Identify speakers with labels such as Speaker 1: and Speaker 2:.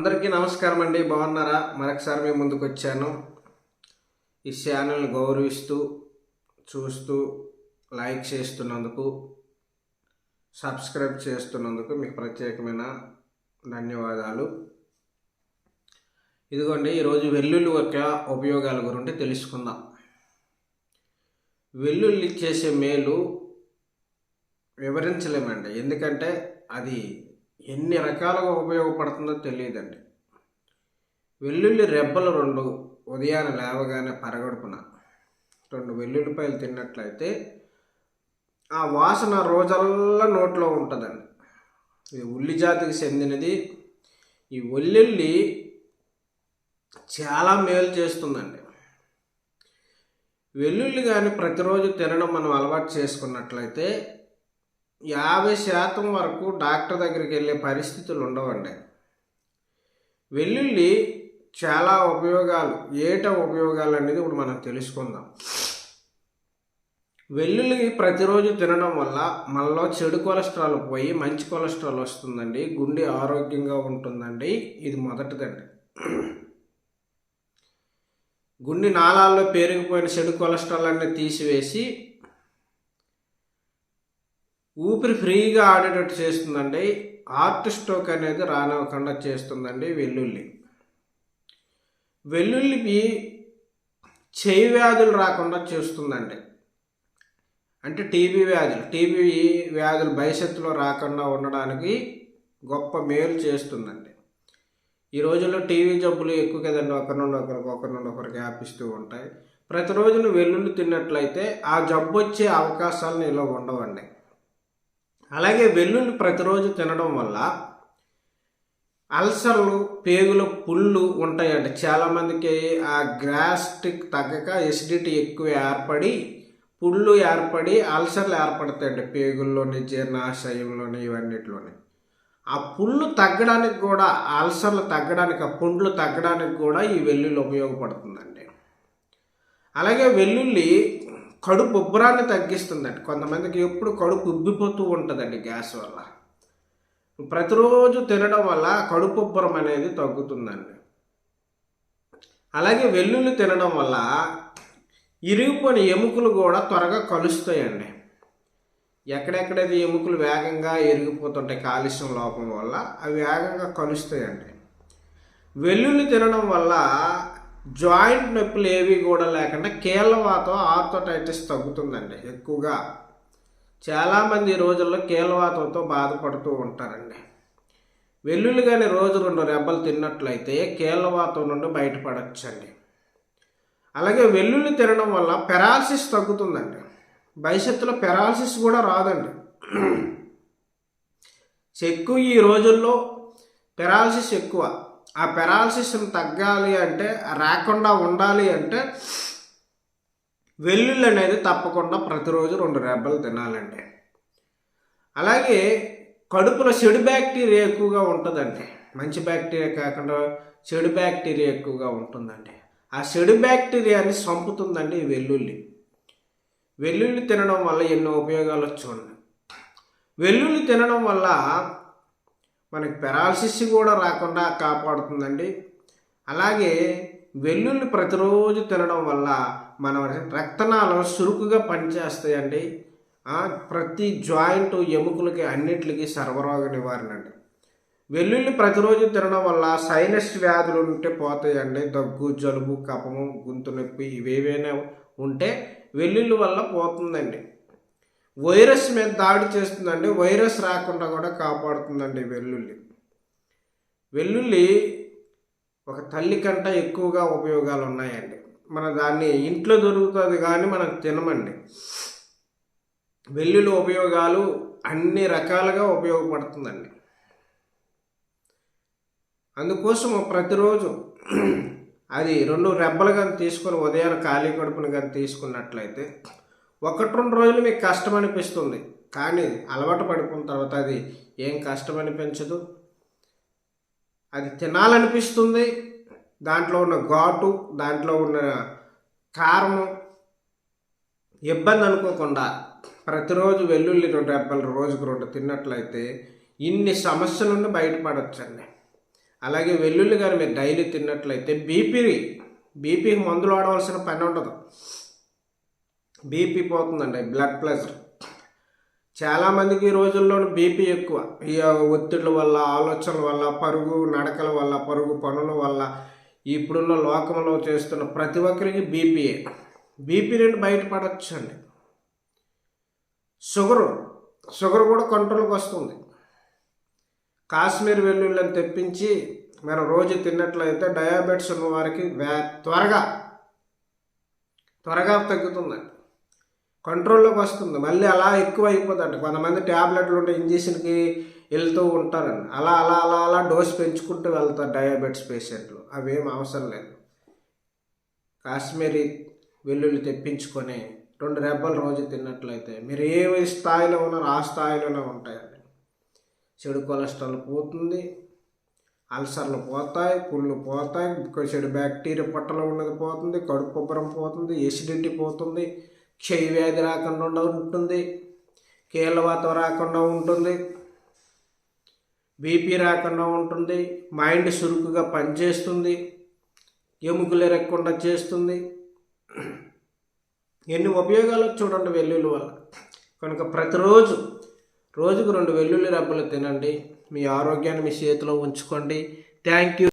Speaker 1: అందరికీ నమస్కారం అండి బాగున్నారా? మరొకసారి మేము ముందుకు వచ్చాను. ఈ ఛానల్ని గౌరవిస్తూ చూస్తూ లైక్ చేస్తున్నందుకు సబ్స్క్రైబ్ చేస్తున్నందుకు మీకు ప్రత్యేకమైన ధన్యవాదాలు. ఇదిగోండి ఈరోజు వెల్లుల్లి యొక్క ఉపయోగాల గురించి తెలుసుకుందాం. వెల్లుల్లి చేసే మేలు వివరించలేమండి. ఎందుకంటే అది ఎన్ని రకాలుగా ఉపయోగపడుతుందో తెలియదండి. వెల్లుల్లి రెబ్బలు రెండు ఉదయాన్నే లేవగానే పరగడుపున రెండు వెల్లుల్లిపాయలు తిన్నట్లయితే ఆ వాసన రోజల్లా నోట్లో ఉంటుందండి. ఇది ఉల్లి జాతికి చెందినది. ఈ వెల్లుల్లి చాలా మేలు చేస్తుందండి. వెల్లుల్లి కానీ ప్రతిరోజు తినడం మనం అలవాటు చేసుకున్నట్లయితే యాభై శాతం వరకు డాక్టర్ దగ్గరికి వెళ్ళే పరిస్థితులు ఉండవండి. వెల్లుల్లి చాలా ఉపయోగాలు ఏట ఉపయోగాలు అనేది ఇప్పుడు మనం తెలుసుకుందాం. వెల్లుల్లి ప్రతిరోజు తినడం వల్ల మనలో చెడు కొలెస్ట్రాల్ పోయి మంచి కొలెస్ట్రాల్ వస్తుందండి గుండె ఆరోగ్యంగా ఉంటుందండి. ఇది మొదటిదండి. గుండె నాళాల్లో పేరుకుపోయిన చెడు కొలెస్ట్రాల్ అన్ని తీసివేసి ఊపిరి ఫ్రీగా ఆడేటట్టు చేస్తుందండి. హార్ట్ స్ట్రోక్ అనేది రానివ్వకుండా చేస్తుందండి వెల్లుల్లి. వెల్లుల్లికి చేయి వ్యాధులు రాకుండా చేస్తుందండి. అంటే టీబీ వ్యాధులు. టీబీ వ్యాధులు భవిష్యత్తులో రాకుండా ఉండడానికి గొప్ప మేలు చేస్తుందండి. ఈ రోజుల్లో టీవీ జబ్బులు ఎక్కువ కదండి. ఒకరి నుండి ఒకరికి ఒకరి నుండి ఒకరికి వ్యాపిస్తూ ఉంటాయి. ప్రతిరోజు నువ్వు వెల్లుల్లి తిన్నట్లయితే ఆ జబ్బు వచ్చే అవకాశాలు నీలో ఉండవండి. అలాగే వెల్లుల్లి ప్రతిరోజు తినడం వల్ల అల్సర్లు పేగులు పుళ్ళు ఉంటాయండి చాలామందికి ఆ గ్యాస్ట్రిక్ తగ్గక ఎసిడిటీ ఎక్కువ ఏర్పడి పుళ్ళు ఏర్పడి అల్సర్లు ఏర్పడతాయండి పేగుల్లోని జీర్ణాశయంలోని ఇవన్నిటిలోని. ఆ పుళ్ళు తగ్గడానికి కూడా అల్సర్లు తగ్గడానికి ఆ పుండ్లు తగ్గడానికి కూడా ఈ వెల్లుల్లి ఉపయోగపడుతుందండి. అలాగే వెల్లుల్లి కడుపు ఉబ్బరాన్ని తగ్గిస్తుందండి. కొంతమందికి ఎప్పుడు కడుపు ఉబ్బిపోతూ ఉంటుందండి గ్యాస్ వల్ల. ప్రతిరోజు తినడం వల్ల కడుపు ఉబ్బరం అనేది తగ్గుతుందండి. అలాగే వెల్లుల్లి తినడం వల్ల ఇరిగిపోయిన ఎముకలు కూడా త్వరగా కలుస్తాయండి. ఎక్కడెక్కడైతే ఎముకలు వేగంగా ఎరిగిపోతుంటాయి కాలుష్యం లోపం వల్ల అవి వేగంగా కలుస్తాయండి. వెల్లుల్లి తినడం వల్ల జాయింట్ నొప్పులు ఏవి కూడా లేకుండా కీళ్ళవాతం ఆర్థోటైటిస్ తగ్గుతుందండి ఎక్కువగా. చాలామంది ఈ రోజుల్లో కీళ్ళవాతంతో బాధపడుతూ ఉంటారండి. వెల్లుల్లి కానీ రోజు రెండు రెబ్బలు తిన్నట్లయితే కీళ్ళవాతం నుండి బయటపడచ్చండి. అలాగే వెల్లుల్లి తినడం వల్ల పెరాలసిస్ తగ్గుతుందండి. భవిష్యత్తులో పెరాలసిస్ కూడా రాదండి. ఎక్కువ ఈ రోజుల్లో పెరాలసిస్ ఎక్కువ. ఆ పెరాలసిస్ని తగ్గాలి అంటే రాకుండా ఉండాలి అంటే వెల్లుల్లి అనేది తప్పకుండా ప్రతిరోజు రెండు రెబ్బలు తినాలండి అలాగే కడుపులో చెడు బ్యాక్టీరియా ఎక్కువగా ఉంటుందండి మంచి బ్యాక్టీరియా కాకుండా చెడు బ్యాక్టీరియా ఎక్కువగా ఉంటుందండి ఆ చెడు బ్యాక్టీరియాని చంపుతుందండి ఈ వెల్లుల్లి. వెల్లుల్లి తినడం వల్ల ఎన్నో ఉపయోగాలు చూడండి వెల్లుల్లి తినడం వల్ల మనకి పెరాలసిస్ కూడా రాకుండా కాపాడుతుందండి. అలాగే వెల్లుల్లి ప్రతిరోజు తినడం వల్ల మన రక్తనాళం చురుకుగా పనిచేస్తాయండి. ప్రతి జాయింట్ ఎముకలకి అన్నింటికి సర్వరోగ నివారణ అండి వెల్లుల్లి ప్రతిరోజు తినడం వల్ల సైనస్ వ్యాధులు ఉంటే పోతాయండి. దగ్గు జలుబు కపము గొంతు నొప్పి ఇవేవైనా ఉంటే వెల్లుల్లి వల్ల పోతుందండి. వైరస్ మీద దాడి చేస్తుందండి వైరస్ రాకుండా కూడా కాపాడుతుందండి వెల్లుల్లి. వెల్లుల్లి ఒక తల్లి కంటే ఎక్కువగా ఉపయోగాలు ఉన్నాయండి మన దాన్ని ఇంట్లో దొరుకుతుంది కానీ మనం తినమండి. వెల్లుల్లి ఉపయోగాలు అన్ని రకాలుగా ఉపయోగపడుతుందండి. అందుకోసం ప్రతిరోజు అది రెండు రెబ్బలు కానీ తీసుకొని ఉదయాన్నే ఖాళీ కడుపుని కానీ తీసుకున్నట్లయితే ఒకటి రెండు రోజులు మీకు కష్టం అనిపిస్తుంది కానీ అలవాటు పడిపోయిన తర్వాత అది ఏం కష్టం అనిపించదు అది తినాలనిపిస్తుంది. దాంట్లో ఉన్న ఘాటు దాంట్లో ఉన్న కారణం ఇబ్బంది అనుకోకుండా ప్రతిరోజు వెల్లుల్లి రెండు రెబ్బలు రోజుకు రెండు తిన్నట్లయితే ఇన్ని సమస్యల నుండి అలాగే వెల్లుల్లి కానీ మీరు డైలీ తిన్నట్లయితే బీపీ బీపీకి మందులు వాడవలసిన పని ఉండదు. బీపీ పోతుందండి బ్లడ్ ప్రెషర్ చాలామందికి ఈ రోజుల్లో బీపీ ఎక్కువ. ఈ ఒత్తిళ్ళ వల్ల ఆలోచనల వల్ల పరుగు నడకల వల్ల పరుగు పనుల వల్ల ఇప్పుడున్న లోకంలో చేస్తున్న ప్రతి ఒక్కరికి బీపీఏ బీపీ నుండి బయటపడచ్చండి. షుగరు షుగర్ కూడా కంట్రోల్కి వస్తుంది. కాశ్మీర్ వెల్లుల్లిని తెప్పించి మనం రోజు తిన్నట్లయితే డయాబెటిస్ ఉన్న వారికి వ్యా త్వరగా త్వరగా తగ్గుతుందండి. కంట్రోల్లోకి వస్తుంది. మళ్ళీ అలా ఎక్కువ అయిపోతుంది కొంతమంది ట్యాబ్లెట్లు ఉంటే ఇంజక్షన్కి వెళ్తూ ఉంటారండి అలా అలా అలా అలా డోస్ పెంచుకుంటూ వెళ్తారు డయాబెటీస్ పేషెంట్లు. అవేం అవసరం లేదు. కాశ్మీరీ వెల్లుల్లి తెప్పించుకొని రెండు రెబ్బలు రోజు తిన్నట్లయితే మీరు ఏ స్థాయిలో ఉన్నారో ఆ స్థాయిలోనే ఉంటాయండి. చెడు కొలెస్ట్రాల్ పోతుంది అల్సర్లు పోతాయి పుళ్ళు పోతాయి చెడు బ్యాక్టీరియా పొట్టలో ఉన్నది పోతుంది కడుపు ఉబ్బరం పోతుంది ఎసిడిటీ పోతుంది క్షయ వ్యాధి రాకుండా ఉంటుంది కీళ్ళవాతం రాకుండా ఉంటుంది బీపీ రాకుండా ఉంటుంది మైండ్ చురుకుగా పనిచేస్తుంది ఎముకలు ఎరగకుండా చేస్తుంది. ఎన్ని ఉపయోగాలు చూడండి వెల్లుల్లి వల్ల. కనుక ప్రతిరోజు రోజుకు రెండు వెల్లుల్లి రబ్బలు తినండి మీ ఆరోగ్యాన్ని మీ చేతిలో ఉంచుకోండి. Thank you